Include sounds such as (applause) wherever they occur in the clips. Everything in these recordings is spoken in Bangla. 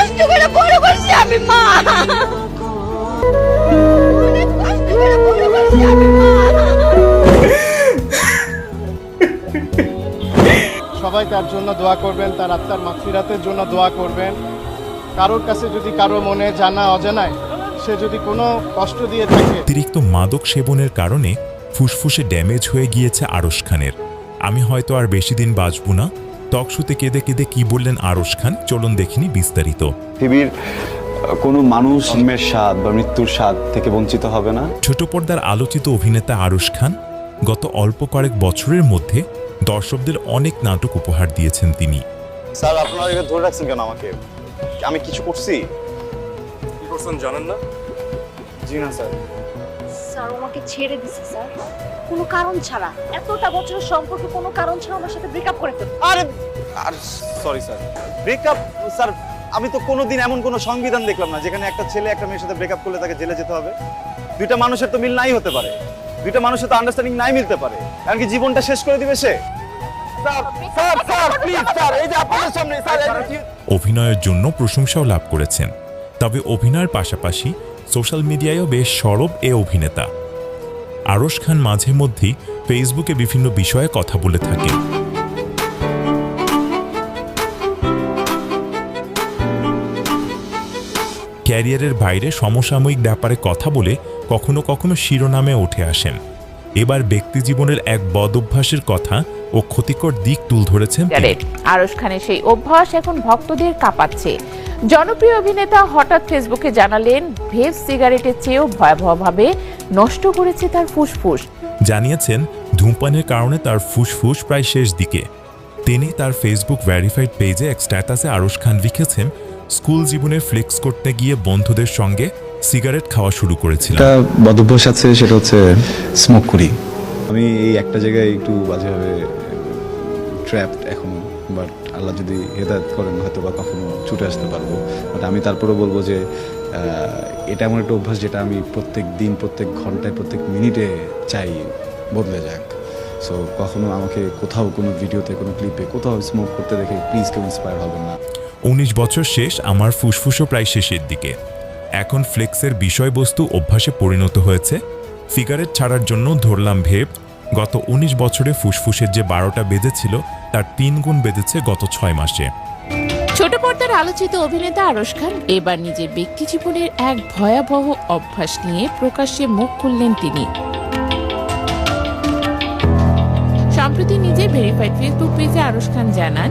কষ্ট করে বড় করছি আমি মা। অনেক কষ্ট করে বড় করছি আমি মা। সবাই তার জন্য দোয়া করবেন তার আত্মার মাগফিরাতের জন্য দোয়া করবেন। কারোর কাছে যদি কারও মনে জানা অজানায় সে যদি কোনো কষ্ট দিয়ে থাকে অতিরিক্ত মাদক সেবনের কারণে ফুসফুসে ড্যামেজ হয়ে গিয়েছে আরশ খানের। আমি হয়তো আর বেশি দিন বাঁচব না। টকশুতে কেঁদে কেঁদে কি বললেন আরশ খান? চলুন দেখিনি বিস্তারিত। পৃথিবীর কোনো মানুষ জন্মের স্বাদ বা মৃত্যুর স্বাদ থেকে বঞ্চিত হবে না। ছোট পর্দার আলোচিত অভিনেতা আরশ খান গত অল্প কয়েক বছরের মধ্যে দর্শকদের অনেক নাটক উপহার দিয়েছেন তিনি। স্যার আপনারা এখানে ধরে রাখছেন কেন আমাকে? আমি কিছু করছি? কি করছেন জানেন না? জি না স্যার। স্যার আমাকে ছেড়ে দিছে স্যার। কোনো কারণ ছাড়া এতটা বছরের সম্পর্কে কোনো কারণ ছাড়া আমার সাথে ব্রেকআপ করে ফেলল আরে আর সরি স্যার ব্রেকআপ স্যার আমি তো কোনোদিন এমন কোনো সংবিধান দেখলাম না যেখানে একটা ছেলে একটা মেয়ের সাথে ব্রেকআপ করলে তাকে জেলে যেতে হবে। দুইটা মানুষের তো মিল নাই হতে পারে। দুইটা মানুষের তো আন্ডারস্ট্যান্ডিং নাই মিলতে পারে। কারণ কি জীবনটা শেষ করে দিবে সে। Sir sir sir please sir এই যে আপনাদের সামনে স্যার এটা কি- অভিনয়ের জন্য প্রশংসাও লাভ করেছেন। তবে অভিনয়ের পাশাপাশি সোশ্যাল মিডিয়ায়ও বেশ সরব এ অভিনেতা। আরশ খান মাঝে মধ্যেই ফেসবুকে বিভিন্ন বিষয়ে কথা বলে থাকে ক্যারিয়ারের বাইরে সমসাময়িক ব্যাপারে কথা বলে কখনো কখনো শিরোনামে উঠে আসেন। এবার ব্যক্তিজীবনের এক বদ অভ্যাসের কথা ও ক্ষতিকর দিক তুল ধরেছেন। আরশ খানের সেই অভ্যাস এখন ভক্তদের কাঁপাচ্ছে। জনপ্রিয় অভিনেতা হঠাৎ ফেসবুকে জানালেন ভেব সিগারেটের চেয়েও ভয়াবহভাবে নষ্ট করেছে তার ফুসফুস। জানিয়েছেন ধূমপানের কারণে তার ফুসফুস প্রায় শেষ দিকে। তিনি তার ফেসবুক ভেরিফাইড পেজে এক স্ট্যাটাসে আরশ খান লিখেছেন স্কুল জীবনে ফ্লেক্স করতে গিয়ে বন্ধুদের সঙ্গে সিগারেট খাওয়া শুরু করেছিলাম। একটা বদভ্যাস আছে সেটা হচ্ছে স্মোক করি। আমি এই একটা জায়গায় একটু বাজেভাবে ট্র্যাপড এখন বাট আল্লাহ যদি হেদায়ত করেন হয়তো বা কখনো ছুটে আসতে পারব। বাট আমি তারপরে বলব যে এটা এমন একটা অভ্যাস যেটা আমি প্রত্যেক দিন প্রত্যেক ঘন্টায় প্রত্যেক মিনিটে চাই বদলে যাক। সো কখনো আমাকে কোথাও কোনো ভিডিওতে কোনো ক্লিপে কোথাও স্মোক করতে দেখে প্লিজ কেউ ইন্সপায়ার হবেন না। উনিশ বছর শেষ আমার ফুসফুসও প্রায় শেষের দিকে। এখন ফ্লেক্সের বিষয়বস্তু অভ্যাসে পরিণত হয়েছে। সিগারেট ছাড়ার জন্য ধরলাম ভেব গত ১৯ বছরে ফুসফুসের যে বারোটা বেজেছিল, তার তিন গুণ বেজেছে গত ছয় মাসে। ছোট পর্দার আলোচিত অভিনেতা আরশ খান এবার নিজের ব্যক্তি জীবনের এক ভয়াবহ অভ্যাস নিয়ে প্রকাশ্যে মুখ খুললেন তিনি। সম্প্রতি নিজের ভেরিফাইড ফেসবুক পেজে আরশ খান জানান,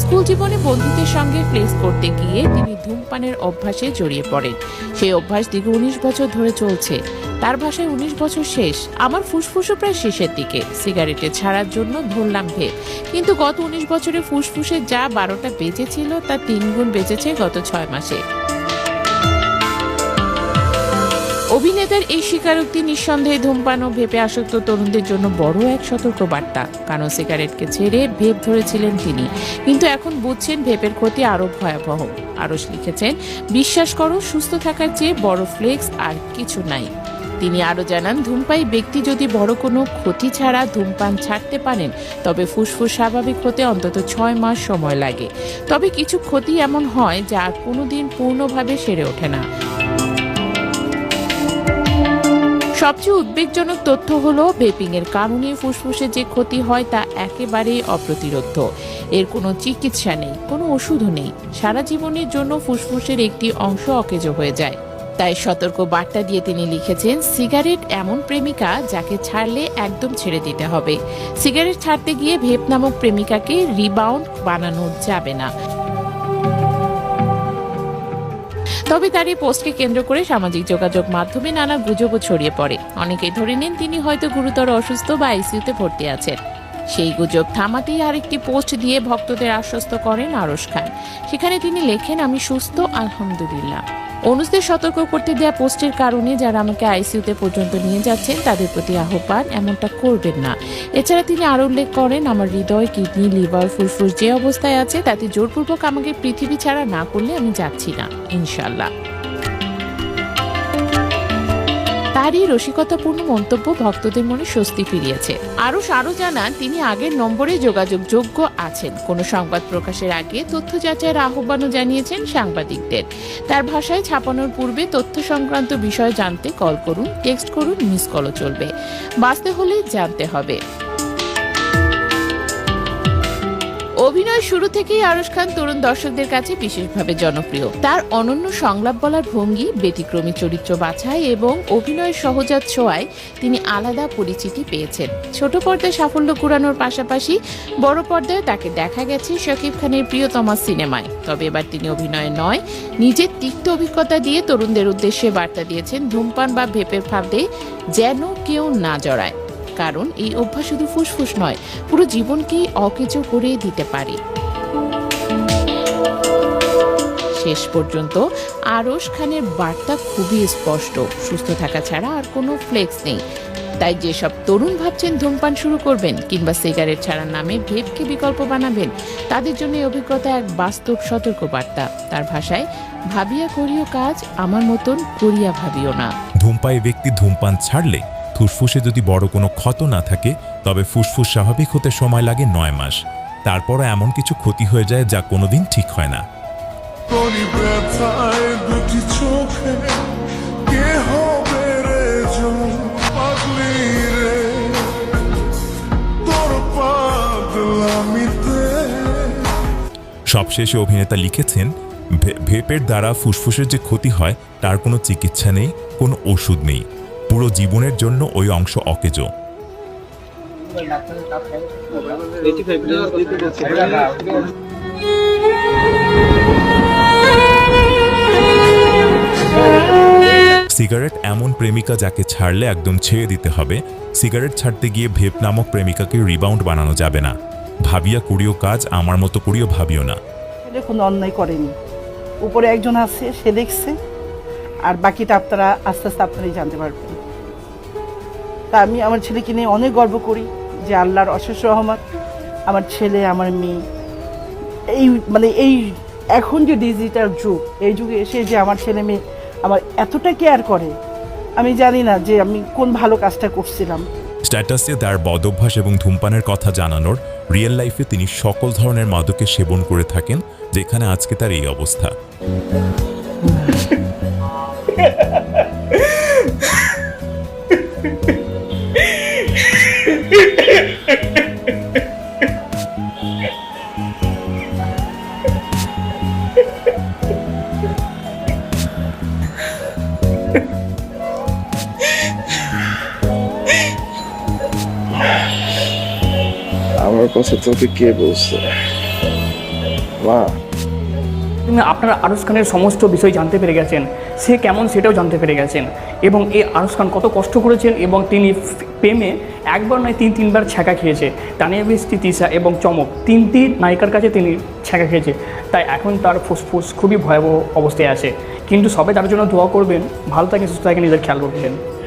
স্কুল জীবনে বন্ধুদের সঙ্গে ফ্লেক্স করতে গিয়ে তিনি ধূমপানের অভ্যাসে জড়িয়ে পড়েন। সেই অভ্যাস দীর্ঘ উনিশ বছর ধরে চলছে। তার ভাষায় উনিশ বছর শেষ, আমার ফুসফুসও প্রায় শেষের দিকে। সিগারেটে ছাড়ার জন্য ধরলাম ভেব কিন্তু গত উনিশ বছরে ফুসফুসে যা বারোটা বেঁচেছিল তা তিনগুণ বেঁচেছে গত ছয় মাসে। অভিনেতার এই স্বীকারোক্তি নিঃসন্দেহে ধূমপান ও ভেপে আসক্ত তরুণদের জন্য বড় এক সতর্ক বার্তা কারণ সিগারেটকে ছেড়ে ভেপ ধরেছিলেন তিনি। কিন্তু এখন বুঝছেন ভেপের ক্ষতি আরও ভয়াবহ। আরস লিখেছেন, বিশ্বাস করো, সুস্থ থাকার চেয়ে বড় ফ্লেক্স আর কিছু নাই। তিনি আরও জানান, ধূমপায়ী ব্যক্তি যদি বড় কোনো ক্ষতি ছাড়া ধূমপান ছাড়তে পারেন, তবে ফুসফুস স্বাভাবিক হতে অন্তত ছয় মাস সময় লাগে। তবে কিছু ক্ষতি এমন হয় যা আর কোনোদিন পূর্ণভাবে সেরে ওঠে না। সবচেয়ে উদ্বেগজনক তথ্য হলো ভেপিং এর কারণে ফুসফুসে যে ক্ষতি হয় তা একেবারেই অপ্রতিরোধ্য। এর কোনো চিকিৎসা নেই, কোনো ওষুধও নেই। সারা জীবনের জন্য ফুসফুসের একটি অংশ অকেজ হয়ে যায়। তাই সতর্ক বার্তা দিয়ে তিনি লিখেছেন, সিগারেট এমন প্রেমিকা যাকে ছাড়লে একদম ছেড়ে দিতে হবে। সিগারেট ছাড়তে গিয়ে ভেপ নামক প্রেমিকাকে রিবাউন্ড বানানো যাবে না। তবে তার এই পোস্টকে কেন্দ্র করে সামাজিক যোগাযোগ মাধ্যমে নানা গুজবও ছড়িয়ে পড়ে। অনেকে ধরে নেন, তিনি হয়তো গুরুতর অসুস্থ বা আইসিইউতে ভর্তি আছেন। সেই গুজব থামাতেই আরেকটি পোস্ট দিয়ে ভক্তদের আশ্বস্ত করেন আরশ খান। সেখানে তিনি লেখেন, আমি সুস্থ, আলহামদুলিল্লাহ। অনুজদের সতর্ক করতে দেয়া পোস্টের কারণে যারা আমাকে আইসিইউতে পর্যন্ত নিয়ে যাচ্ছেন, তাদের প্রতি আহ্বান এমনটা করবেন না। এছাড়া তিনি আরও উল্লেখ করেন, আমার হৃদয়, কিডনি, লিভার ফুসফুস যে অবস্থায় আছে, তাতে জোরপূর্বক আমাকে পৃথিবী ছাড়া না করলে আমি যাচ্ছি না ইনশাল্লাহ তার তার এই রসিকতাপূর্ণ মন্তব্য ভক্তদের মনে স্বস্তি ফিরিয়েছে। আরও আরও জানান, তিনি আগের নম্বরে যোগাযোগ যোগ্য আছেন। কোনো সংবাদ প্রকাশের আগে তথ্য যাচাইয়ের আহ্বানও জানিয়েছেন সাংবাদিকদের। তার ভাষায় ছাপানোর পূর্বে তথ্য সংক্রান্ত বিষয় জানতে কল করুন, টেক্সট করুন, মিস কলও চলবে। বাঁচতে হলে জানতে হবে। অভিনয় শুরু থেকেই আরশ খান তরুণ দর্শকদের কাছে বিশেষভাবে জনপ্রিয়। তার অনন্য সংলাপ বলার ভঙ্গি, ব্যতিক্রমী চরিত্র বাছাই এবং অভিনয়ের সহজাত ছোঁয়ায় তিনি আলাদা পরিচিতি পেয়েছেন। ছোট পর্দায় সাফল্য কুড়ানোর পাশাপাশি বড় পর্দায় তাকে দেখা গেছে শাকিব খানের প্রিয়তমা সিনেমায়। তবে এবার তিনি অভিনয়ে নয়, নিজের তিক্ত অভিজ্ঞতা দিয়ে তরুণদের উদ্দেশ্যে বার্তা দিয়েছেন ধূমপান বা ভেপের ফাঁদে যেন কেউ না জড়ায়। কারণ এই অভ্যাস শুধু ফুসফুস নয়, পুরো জীবনকেই অকেজো করে দিতে পারে। শেষ পর্যন্ত আরশ খানের বার্তা খুবই স্পষ্ট, সুস্থ থাকা ছাড়া আর কোনো ফ্লেক্স নেই। তাই যেসব তরুণ ভাবছেন ধূমপান শুরু করবেন কিংবা সিগারেট ছাড়ার নামে ভেপকে বিকল্প বানাবেন, তাদের জন্য এই অভিজ্ঞতা এক বাস্তব সতর্ক বার্তা তার ভাষায়, ভাবিয়া করিও কাজ, আমার মতন করিয়া ভাবিও না। ধূমপায়ী ব্যক্তি ধূমপান ছাড়লে ফুসফুসে যদি বড় কোনো ক্ষত না থাকে তবে ফুসফুস স্বাভাবিক হতে সময় লাগে নয় মাস। তারপরও এমন কিছু ক্ষতি হয়ে যায় যা কোনোদিন ঠিক হয় না। সবশেষে অভিনেতা লিখেছেন "ভে- ভেপের দ্বারা ফুসফুসের যে ক্ষতি হয় তার কোনো চিকিৎসা নেই কোনো ওষুধ নেই। পুরো জীবনের জন্য ওই অংশ অকেজো। সিগারেট এমন প্রেমিকা যাকে ছাড়লে একদম ছেড়ে দিতে হবে, সিগারেট ছাড়তে গিয়ে ভেপ নামক প্রেমিকাকে রিবাউন্ড বানানো যাবে না। ভাবিয়া করিও কাজ, আমার মতো করিও ভাবিও না। ছেলে কোনো অন্যায় করেনি। উপরে একজন আছে, সে দেখছে, আর বাকিটা আপনারা আস্তে আস্তে আপনারাই জানতে পারবেন। তা আমি আমার ছেলেকে নিয়ে অনেক গর্ব করি যে আল্লাহর অশেষ রহমত আমার ছেলে আমার মেয়ে। এই মানে এই এখন যে ডিজিটাল যুগ এই যুগে এসে যে আমার ছেলে মেয়ে আমার এতটা কেয়ার করে আমি জানি না যে আমি কোন ভালো কাজটা করছিলাম। স্ট্যাটাসে তার বদভ্যাস এবং ধূমপানের কথা জানানোর রিয়েল লাইফে তিনি সকল ধরনের মাদকে সেবন করে থাকেন যেখানে আজকে তার এই অবস্থা। (laughs) আমার কথা তোকে কে বলছে? মা। আপনার আরস খানের সমস্ত বিষয় জানতে পেরে গেছেন। সে কেমন সেটাও জানতে পেরে গেছেন। এবং এই আরস খান কত কষ্ট করেছেন এবং তিনি প্রেমে একবার নয়, তিন, তিনবার ছ্যাঁকা খেয়েছে। তানিয়া বৃষ্টি, তিসা এবং চমক, তিনটি নায়িকার কাছে তিনি ছ্যাঁকা খেয়েছে। তাই এখন তার ফুসফুস খুবই ভয়াবহ অবস্থায় আছে। কিন্তু সবাই তার জন্য দোয়া করবেন, ভালো থাকে সুস্থ থাকে নিজের খেয়াল রাখবেন।